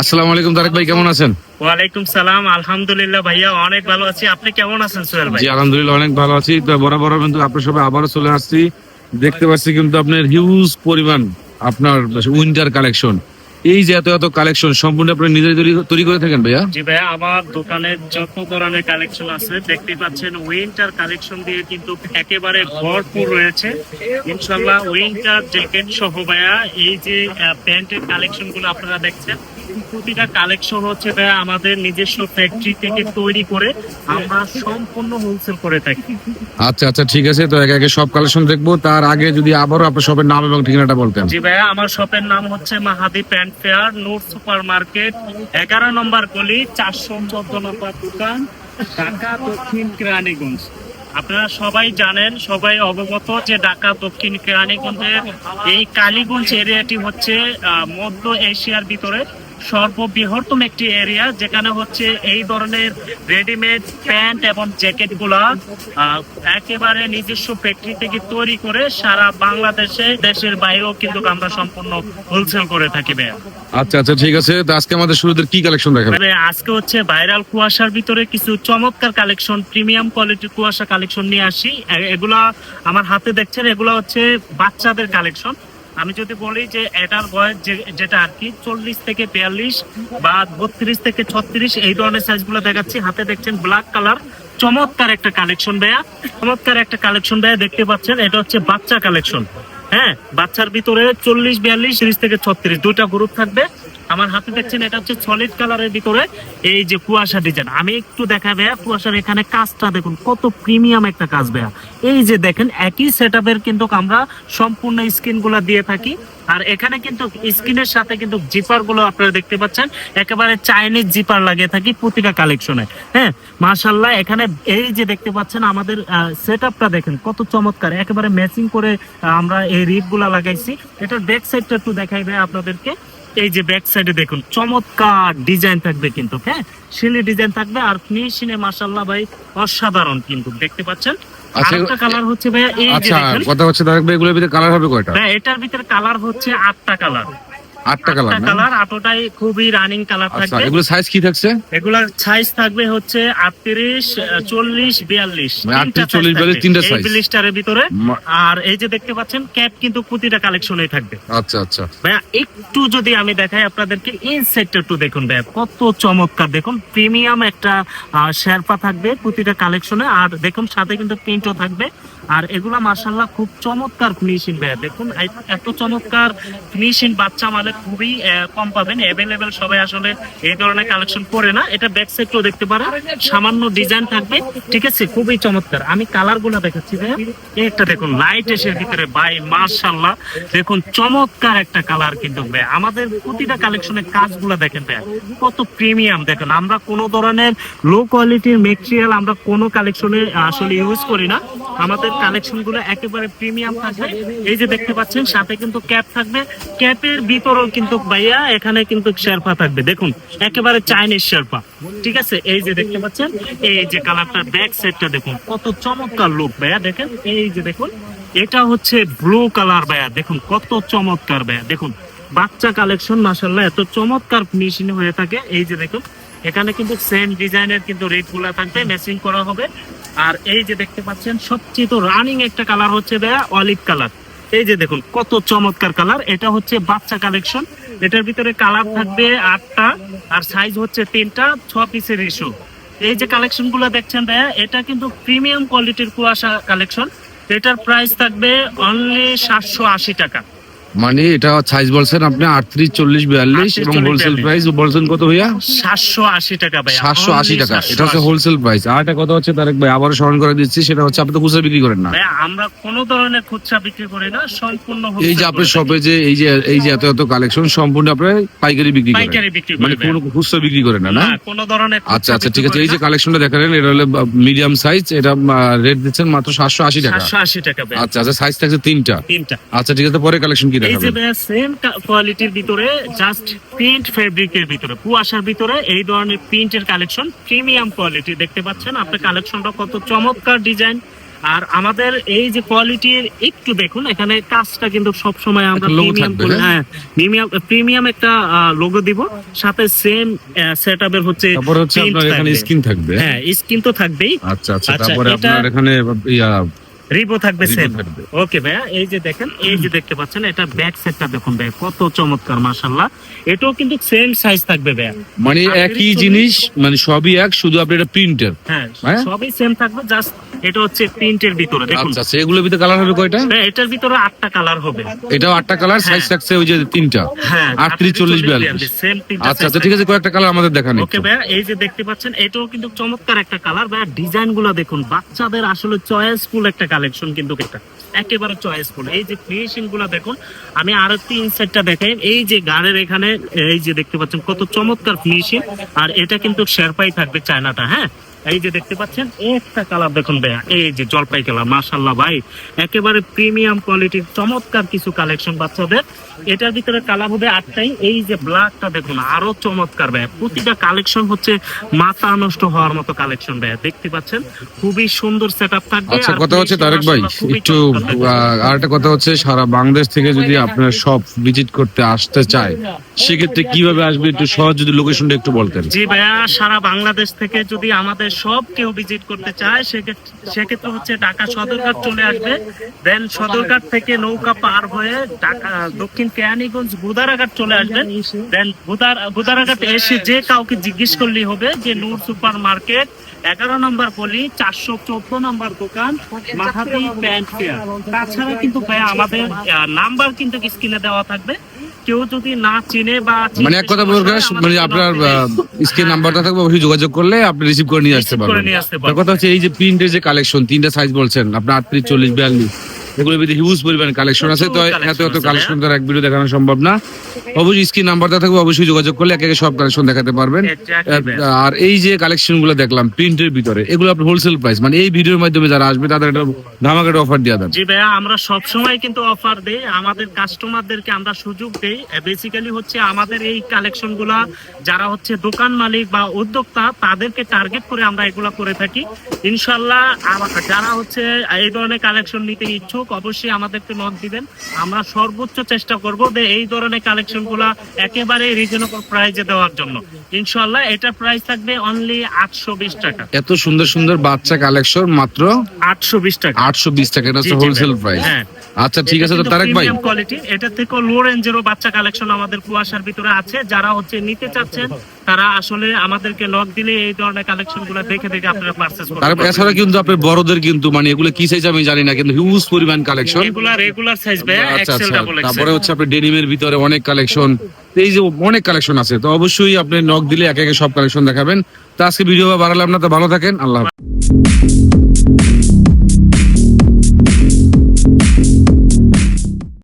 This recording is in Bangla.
আসসালামু আলাইকুম তারেক ভাই কেমন আছেন? ওয়ালাইকুম সালাম আলহামদুলিল্লাহ ভাইয়া অনেক ভালো আছি। আপনি কেমন আছেন সোহেল ভাই? জি আলহামদুলিল্লাহ অনেক ভালো আছি। তো বরাবর কিন্তু আপনার সবাই আবারও চলে আসছি। দেখতে পাচ্ছি কিন্তু আপনার হিউজ পরিমাণ আপনার উইন্টার কালেকশন এই যে এত এত কালেকশন সম্পূর্ণ আপনি নিজে তৈরি করে থাকেন ভাইয়া? জি ভাইয়া আমার দোকানে যত ধরনের কালেকশন আছে। দেখতে পাচ্ছেন উইন্টার কালেকশন দিয়ে কিন্তু একেবারে ভরপুর রয়েছে। ইনশাল্লাহ উইন্টার জ্যাকেট সহ ভাইয়া এই যে প্যান্টের কালেকশনগুলো আপনারা দেখছেন প্রতিটা কালেকশন হচ্ছে আমাদের নিজস্ব ফ্যাক্টরি থেকে তৈরি করে আমরা সম্পূর্ণ হোলসেল করে থাকি। আচ্ছা আচ্ছা ঠিক আছে তো একে একে সব কালেকশন দেখব। তার আগে যদি আবারও আপনার সবের নাম এবং ঠিকানাটা বলতেন। জি ভাইয়া আমার শপের নাম হচ্ছে Mahadi pant fair Noor super market এগারো নম্বর গলি চারশো চোদ্দ নম্বর দোকান ঢাকা দক্ষিণ কেরানীগঞ্জ। আপনারা সবাই জানেন সবাই অবগত যে ঢাকা দক্ষিণ কেরানীগঞ্জের এই কালীগঞ্জ এরিয়াটি হচ্ছে মধ্য এশিয়ার ভিতরে। সর্ববৃহত্তম একটি এরিয়া যেখানে হচ্ছে এই ধরনের রেডিমেড প্যান্ট এবং জ্যাকেটগুলা একেবারে নিজস্ব ফ্যাক্টরি থেকে তৈরি করে সারা বাংলাদেশে দেশের বাইরেও কিন্তু আমরা সম্পূর্ণ হোলসেল করে থাকি ভাইয়া। আচ্ছা আচ্ছা ঠিক আছে। আজকে আমাদের শুরুতে কি কালেকশন দেখাবেন? আজকে হচ্ছে ভাইরাল কুয়াশার ভিতরে কিছু চমৎকার কালেকশন প্রিমিয়াম কোয়ালিটির কুয়াশা কালেকশন নিয়ে আসি। এগুলা আমার হাতে দেখছেন এগুলা হচ্ছে বাচ্চাদের কালেকশন আমি যদি বলি যে এটার বয়স যেটা আর কি চল্লিশ থেকে বিয়াল্লিশ বা বত্রিশ থেকে ছত্রিশ এই ধরনের সাইজগুলো দেখাচ্ছি। হাতে দেখছেন ব্ল্যাক কালার চমৎকার একটা কালেকশন ভাইয়া। চমৎকার একটা কালেকশন ভাইয়া, দেখতে পাচ্ছেন, এটা হচ্ছে বাচ্চা কালেকশন হ্যাঁ বাচ্চার ভিতরে চল্লিশ, বিয়াল্লিশ, ত্রিশ থেকে ছত্রিশ, দুইটা গ্রুপ থাকবে। আমার হাতে দেখছেন, এটা হচ্ছে সলিড কালারের ভিতরে এই যে কুয়াশা ডিজাইন। আমি একটু দেখা ভাইয়া, কুয়াশার এখানে কাজটা দেখুন, কত প্রিমিয়াম একটা কাজ ভাইয়া। এই যে দেখেন, একই সেট কিন্তু আমরা সম্পূর্ণ স্ক্রিনগুলা দিয়ে থাকি। আর এখানে কিন্তু স্ক্রিনের সাথে কিন্তু জিপারগুলো আপনারা দেখতে পাচ্ছেন, একেবারে চাইনিজ জিপার লাগিয়ে থাকি প্রতিটা কালেকশনে হ্যাঁ মাশাল্লাহ এখানে এই যে দেখতে পাচ্ছেন, আমাদের সেট দেখেন, কত চমৎকার, একেবারে ম্যাচিং করে আমরা এই রিপগুলা লাগাইছি। এটার ব্যাক সাইডটা একটু দেখাই ভাই আপনাদেরকে। এই যে ব্যাক সাইডে দেখুন চমৎকার ডিজাইন থাকবে কিন্তু হ্যাঁ? সিলি ডিজাইন থাকবে আর ফিনিশিনে মাশাআল্লাহ ভাই অসাধারণ কিন্তু দেখতে পাচ্ছেন? আচ্ছা, কালার হচ্ছে ভাইয়া এই যে আচ্ছা দেখেন। কথা হচ্ছে এগুলোর ভিতরে কালার হবে কয়টা? ভাই এটার ভিতরে কালার হচ্ছে আটটা কালার আটটা কালার কালার আটোটাই খুবই রানিং কালার আচ্ছা থাকবে। এগুলো সাইজ কি থাকছে? এগুলার সাইজ থাকবে হচ্ছে আটত্রিশ চল্লিশ বিয়াল্লিশ। মানে 38, 40, 42 তিনটা size। ব্লিস্টারের ভিতরে। আর এই যে দেখতে পাচ্ছেন ক্যাপ কিন্তু প্রতিটা কালেকশনে থাকবে। আচ্ছা আচ্ছা। ভাইয়া একটু যদি আমি দেখাই আপনাদেরকে এই সেটটা একটু দেখুন ভাইয়া কত চমৎকার। দেখুন প্রিমিয়াম একটা শেরপা থাকবে প্রতিটা কালেকশনে আর দেখুন সাথে কিন্তু প্রিন্টও থাকবে। আর এগুলা মার্শাল্লাহ খুব চমৎকার ফিনিশিং ভাইয়া। দেখুন এত চমৎকার ফিনিশিং বাচ্চা মানে খুবই কম পাবেন। অ্যাভেলেবেল সবাই আসলে এই ধরনের কালেকশন করে না। এটা ব্যাক সাইডটাও দেখতে পারেন। সামান্য ডিজাইন থাকবে। ঠিক আছে? খুবই চমৎকার। আমি কালারগুলো দেখাচ্ছি ভাইয়া। একটা দেখুন লাইট এসের ভিতরে। ভাই মার্শাল্লাহ দেখুন, চমৎকার একটা কালার কিন্তু ভাই আমাদের প্রতিটা কালেকশনের কাজগুলো দেখেন ভাই কত প্রিমিয়াম দেখেন। আমরা কোনো ধরনের লো কোয়ালিটির মেটেরিয়াল আমরা কোনো কালেকশনে আসলে ইউজ করি না। আমাদের একেবারে প্রিমিয়াম থাকবে। এই যে দেখতে পাচ্ছেন, সাথে কিন্তু ক্যাপ থাকবে। ক্যাপের ভিতরেও কিন্তু ভাইয়া এখানে কিন্তু শেরপা থাকবে। দেখুন, একেবারে চাইনিজ শেরপা। ঠিক আছে? এই যে দেখতে পাচ্ছেন, এই যে ব্যাক দেখুন, কত চমৎকার লুক ভাইয়া, দেখেন? এই যে দেখুন, এটা হচ্ছে ব্লু কালার ভাইয়া, দেখুন, কত চমৎকার ভাইয়া, দেখুন। বাচ্চা কালেকশন মাসাল্লাহ এত চমৎকার ফিনিশিং হয়ে থাকে। এই যে দেখুন, এখানে কিন্তু সেম ডিজাইনের কিন্তু রেটগুলা থাকবে ম্যাচিং করা হবে। আর এই যে দেখতে পাচ্ছেন, সবচেয়ে তো রানিং একটা কালার হচ্ছে ভাইয়া অলিভ কালার এই যে দেখুন, কত চমৎকার কালার এটা হচ্ছে বাচ্চা কালেকশন এটার ভিতরে কালার থাকবে আটটা, আর সাইজ হচ্ছে তিনটা, ছ পিসের ইস্যু এই যে কালেকশনগুলো দেখছেন ভাইয়া এটা কিন্তু প্রিমিয়াম কোয়ালিটির কুয়াশা কালেকশন এটার প্রাইস থাকবে অনলি সাতশো আশি টাকা। মানে এটা সাইজ বলছেন আপনি আটত্রিশ চল্লিশ বিয়াল্লিশ এবং হোলসেল প্রাইস বলছেন কত ভাইয়া? সাতশো আশি টাকা ভাইয়া। সাতশো আশি টাকা। এটা হচ্ছে হোলসেল প্রাইস আর একটা কথা হচ্ছে তারেক ভাই আবারও স্মরণ করে দিচ্ছি সেটা হচ্ছে আপনি তো খুচরা বিক্রি করেন না। আমরা কোনো ধরনের খুচরা বিক্রি করি না সম্পূর্ণ এই যে আপনার শপে যে এই যে এই যে এত এত কালেকশন সম্পূর্ণ আপনি পাইকারি বিক্রি করেন। পাইকারি বিক্রি মানে কোনো খুচরা বিক্রি করেন না না? কোনো ধরনের আচ্ছা আচ্ছা ঠিক আছে। এই যে। কালেকশনটা দেখালেন এটা হলো মিডিয়াম সাইজ এটা রেট দিচ্ছেন মাত্র সাতশো আশি টাকা। সাতশো আশি টাকা আচ্ছা আচ্ছা সাইজ থাকছে তিনটা। তিনটা। আচ্ছা ঠিক আছে পরে কালেকশন কি এই যে সেম কোয়ালিটির ভিতরে জাস্ট প্রিন্ট ফেব্রিকের ভিতরে কুয়াশার ভিতরে এই ধরনের প্রিন্টের কালেকশন প্রিমিয়াম কোয়ালিটি দেখতে পাচ্ছেন? আপনার কালেকশনটা কত চমৎকার ডিজাইন আর আমাদের এই যে কোয়ালিটির একটু দেখুন এখানে কাজটা কিন্তু সব সময় আমরা প্রিমিয়াম হ্যাঁ? প্রিমিয়াম প্রিমিয়াম একটা লোগো দিব। সাথে সেম সেটআপের হচ্ছে তারপর হচ্ছে আপনার এখানে থাকবে। থাকবে। হ্যাঁ স্ক্রিন তো থাকবেই। আচ্ছা আচ্ছা আচ্ছা, তারপরে আপনার এখানে ইয়া রিবো থাকবে সেম ওকে ভাইয়া এই যে দেখেন এই যে দেখতে পাচ্ছেন এটা ব্যাক সেটটা দেখুন ভাই কত চমৎকার মাশাআল্লাহ। এটাও কিন্তু সেম সাইজ থাকবে ভাইয়া। মানে একই জিনিস মানে সবই এক শুধু আপনি এটা প্রিন্টার হ্যাঁ? সবই সেম থাকবে জাস্ট এটা হচ্ছে প্রিন্টের ভিতরে দেখুন। আচ্ছা আচ্ছা এগুলোর ভিতরে কালার হবে কয়টা? এটার ভিতরে আটটা কালার হবে। এটাও আটটা কালার সাইজ হ্যাঁ। থাকছে ওই যে তিনটা। হ্যাঁ আটত্রিশ চল্লিশ বিয়াল্লিশ। সেম আচ্ছা আচ্ছা ঠিক আছে কয়েকটা কালার আমাদের দেখান ওকে ভাইয়া এই যে দেখতে পাচ্ছেন এটাও কিন্তু চমৎকার একটা কালার ভাইয়া ডিজাইনগুলো দেখুন বাচ্চাদের আসলে চয়েসফুল একটা কালেকশন কিন্তু এটা একেবারে চয়েসফুল এই যে ফিনিশিংগুলা দেখুন, আমি আর একটি ইনসাইডটা দেখাই। এই যে গাড়ির এখানে, এই যে দেখতে পাচ্ছেন কত চমৎকার ফিনিশিং আর এটা কিন্তু শেরপাই থাকবে চায়নাটা হ্যাঁ? এই যে দেখতে পাচ্ছেন একটা কালার দেখুন ভাইয়া এই যে জলপাই কালার মাশাল্লাহ ভাই। একেবারে প্রিমিয়াম কোয়ালিটির চমৎকার কিছু কালেকশন বাচ্চাদের। এটার ভিতরে কালার হবে আটটাই এই যে ব্ল্যাকটা দেখুন আরও চমৎকার ভাইয়া। প্রতিটা কালেকশন হচ্ছে মাথা নষ্ট হওয়ার মতো কালেকশন ভাইয়া দেখতে পাচ্ছেন? খুবই সুন্দর সেট আপ থাকবে আচ্ছা কথা হচ্ছে তারেক ভাই একটু। আরেকটা কথা হচ্ছে সারা বাংলাদেশ থেকে যদি আপনার সব ভিজিট করতে আসতে চায় সেক্ষেত্রে কীভাবে আসবে একটু সহজ যদি লোকেশনটা একটু বলতেন। জি ভাইয়া সারা বাংলাদেশ থেকে যদি আমাদের সব কেউ ভিজিট করতে চায় সেক্ষেত্রে হচ্ছে ঢাকা সদরঘাট চলে আসবে। দেন সদরঘাট থেকে নৌকা পার হয়ে ঢাকা, দক্ষিণ কেয়ানীগঞ্জ বুদারাঘাট চলে আসবেন দেন বুদার বুদারাঘাট এসে যে কাউকে জিজ্ঞেস করলেই হবে যে নূর সুপার মার্কেট, এগারো নম্বর গলি চারশো চোদ্দ নম্বর দোকান মাহাদি প্যান্ট ফেয়ার। তাছাড়া কিন্তু আমাদের নাম্বার কিন্তু স্ক্রিনে দেওয়া থাকবে। কেউ যদি না চিনে বা মানে এক কথা বলতে মানে আপনার স্ক্রিন নাম্বারটা থাকবে অবশ্যই যোগাযোগ করলে আপনি রিসিভ করে নিয়ে আসতে পারবেন। কথা হচ্ছে এই যে প্রিন্টের যে কালেকশন তিনটা সাইজ বলছেন আপনার আটত্রিশ চল্লিশ বিয়াল্লিশ। এগুলোর ভিতরে হিউজ পরিমাণ কালেকশন আছে তো এত এত কালেকশন তো এক ভিডিও দেখানো সম্ভব না। অবশ্যই স্ক্রিন নাম্বারটা থাকবে অবশ্যই যোগাযোগ করলে একে একে সব কালেকশন দেখাতে পারবেন। আর এই যে কালেকশনগুলো দেখলাম প্রিন্টের ভিতরে এগুলো আপনি হোলসেল প্রাইস মানে এই ভিডিওর মাধ্যমে যারা আসবে তাদের একটা ধামাকাটা অফার দিয়ে দেন। জি ভাইয়া আমরা সব সময় কিন্তু অফার দেই আমাদের কাস্টমারদেরকে আমরা সুযোগ দেই। বেসিক্যালি হচ্ছে আমাদের এই কালেকশনগুলা যারা হচ্ছে দোকান মালিক বা উদ্যোক্তা তাদেরকে টার্গেট করে আমরা এগুলা করে থাকি। ইনশাল্লাহ যারা হচ্ছে এই ধরনের কালেকশন নিতে ইচ্ছুক অবশ্যই আমাদেরকে নক দিবেন। আমরা সর্বোচ্চ চেষ্টা করব যে এই ধরনের কালেকশনগুলা একেবারে রিজনেবল প্রাইজে দেওয়ার জন্য। ইনশাল্লাহ এটা প্রাইস থাকবে অনলি আটশো বিশ টাকা। এত সুন্দর সুন্দর বাচ্চা কালেকশন মাত্র আটশো বিশ টাকা। আটশো বিশ টাকা এটা হচ্ছে হোলসেল প্রাইস হ্যাঁ। আচ্ছা ঠিক আছে তো তারেক ভাই। কোয়ালিটি এটা থেকে লো রেঞ্জেরও বাচ্চা কালেকশন আমাদের কুয়াশার ভিতরে আছে। যারা হচ্ছে নিতে চাচ্ছেন তারা আসলে আমাদেরকে লক দিলে এই ধরনের কালেকশনগুলো দেখে দেখে আপনারা পারচেজ করতে তারপর এছাড়া কিন্তু আপনার বড়দের কিন্তু মানে এগুলো কি সাইজ আমি জানি না কিন্তু হিউজ পরিমাণ কালেকশন এগুলা রেগুলার সাইজ ভাই এক্সেল ডাবল তারপরে হচ্ছে আপনার ডেনিমের ভিতরে অনেক কালেকশন এই যে অনেক কালেকশন আছে তো অবশ্যই আপনি নক দিলে একে একে সব কালেকশন দেখাবেন। তো আজকে ভিডিও বাড়ালাম না তো ভালো থাকেন আল্লাহ হাফেজ।